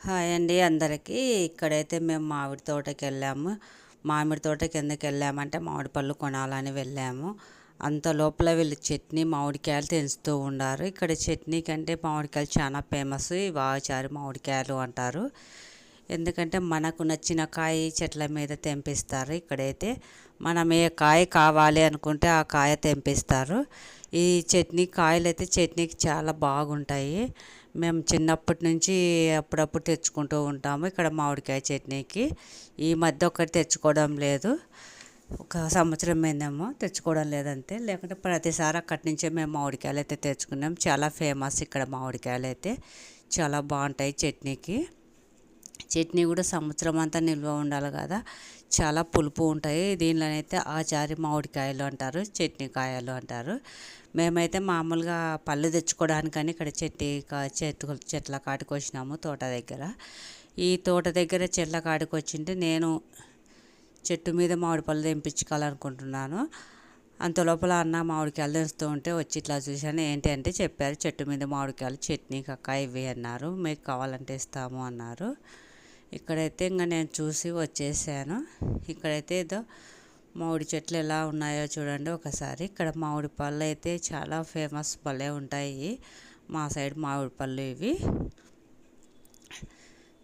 Hi అండి అందరికీ. ఇక్కడైతే మేము మామిడి తోటకి వెళ్ళాము మామిడి తోటకి ఎందుకు వెళ్ళామంటే మామిడి పళ్ళు కొనాలని వెళ్ళాము. అంత లోపల వీళ్ళు చట్నీ మామిడికాయలు తెంచుతూ ఉన్నారు ఇక్కడ చట్నీ కంటే మామిడికాయలు చాలా ఫేమస్. వాచారి మామిడికాయలు అంటారు. ఎందుకంటే మనకు నచ్చిన కాయ చెట్ల మీద తెంపిస్తారు. ఇక్కడైతే మనం ఏ కాయ కావాలి అనుకుంటే ఆ కాయ తెంపిస్తారు. ఈ చట్నీ కాయలు అయితే చట్నీకి చాలా బాగుంటాయి. మేము చిన్నప్పటి నుంచి అప్పుడప్పుడు తెచ్చుకుంటూ ఉంటాము ఇక్కడ మామిడికాయ చట్నీకి. ఈ మధ్య ఒకటి తెచ్చుకోవడం లేదు. ఒక సంవత్సరం అయిందేమో తెచ్చుకోవడం లేదంతే. లేకుంటే ప్రతిసారి అక్కడి నుంచే మేము మామిడికాయలు అయితే తెచ్చుకున్నాం. చాలా ఫేమస్ ఇక్కడ మామిడికాయలు అయితే. చాలా బాగుంటాయి చట్నీకి. చట్నీ కూడా సంవత్సరం అంతా నిల్వ ఉండాలి కదా. చాలా పులుపు ఉంటాయి. దీనిలోనైతే ఆచారి మామిడికాయలు అంటారు చట్నీ కాయలు అంటారు. మేమైతే మామూలుగా పళ్ళు తెచ్చుకోవడానికని ఇక్కడ చెట్టు చెట్టు చెట్ల కాడికి వచ్చినాము తోట దగ్గర. ఈ తోట దగ్గర చెట్ల కాడికి వచ్చింటే నేను చెట్టు మీద మామిడి పళ్ళు తెంపించుకోవాలనుకుంటున్నాను. అంత లోపల అన్న మామిడికాయలు తెస్తూ ఉంటే వచ్చి ఇట్లా చూశాను ఏంటి అంటే చెప్పారు చెట్టు మీద మామిడికాయలు చట్నీ కక్క ఇవి అన్నారు. మీకు కావాలంటే ఇస్తాము అన్నారు. ఇక్కడైతే ఇంకా నేను చూసి వచ్చేసాను. ఇక్కడైతే ఏదో మామిడి చెట్లు ఎలా ఉన్నాయో చూడండి ఒకసారి. ఇక్కడ మామిడి పళ్ళు అయితే చాలా ఫేమస్ భలే ఉంటాయి. మా సైడ్ మామిడి పళ్ళు ఇవి.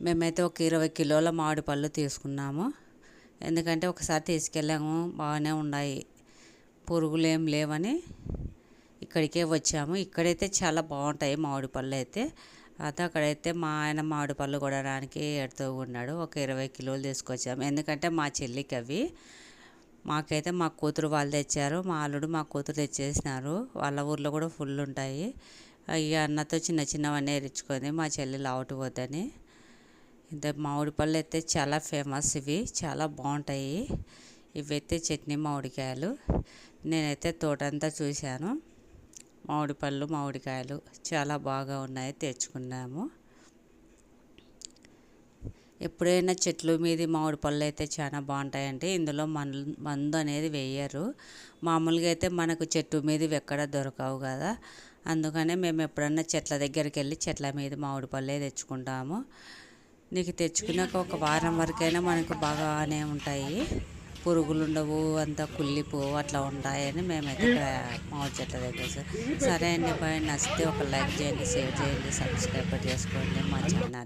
మేమైతే ఒక ఇరవై కిలోల మామిడి పళ్ళు తీసుకున్నాము. ఎందుకంటే ఒకసారి తీసుకెళ్ళాము బాగానే ఉన్నాయి. పురుగులు ఏం లేవని ఇక్కడికే వచ్చాము. ఇక్కడైతే చాలా బాగుంటాయి మామిడి పళ్ళు అయితే. అయితే అక్కడైతే మా ఆయన మామిడి పళ్ళు కొనడానికి ఎడుతూ ఉన్నాడు. ఒక ఇరవై కిలోలు తీసుకొచ్చాము. ఎందుకంటే మా చెల్లికి అవి మాకైతే మా కూతురు వాళ్ళు తెచ్చారు. మా అల్లుడు మా కూతురు తెచ్చేసినారు. వాళ్ళ ఊర్లో కూడా ఫుల్ ఉంటాయి. ఈ అన్నతో చిన్న చిన్నవన్నీ ఎరించుకొని మా చెల్లి లావుటి వద్దని ఇంత మామిడి పళ్ళు అయితే చాలా ఫేమస్ ఇవి. చాలా బాగుంటాయి. ఇవైతే చట్నీ మామిడికాయలు. నేనైతే తోటంతా చూశాను. మామిడి పళ్ళు మామిడికాయలు చాలా బాగా ఉన్నాయి. తెచ్చుకున్నాము. ఎప్పుడైనా చెట్లు మీద మామిడి పళ్ళు అయితే చాలా బాగుంటాయండి ఇందులో మందు మందు అనేది వేయరు. మామూలుగా అయితే మనకు చెట్టు మీద ఎక్కడ దొరకవు కదా. అందుకనే మేము ఎప్పుడన్నా చెట్ల దగ్గరికి వెళ్ళి చెట్ల మీద మామిడి పళ్ళే తెచ్చుకుంటాము. నీకు తెచ్చుకున్నాక ఒక వారం వరకైనా మనకు బాగానే ఉంటాయి. పురుగులు ఉండవు అంతా కుళ్ళిపోవు అట్లా ఉంటాయని మేమైతే ఇక్కడ మామిడి చెట్ల దగ్గర సరే అండి బాయ్. నచ్చితే ఒక లైక్ చేయండి షేర్ చేయండి సబ్స్క్రైబ్ చేసుకోండి మా ఛానల్.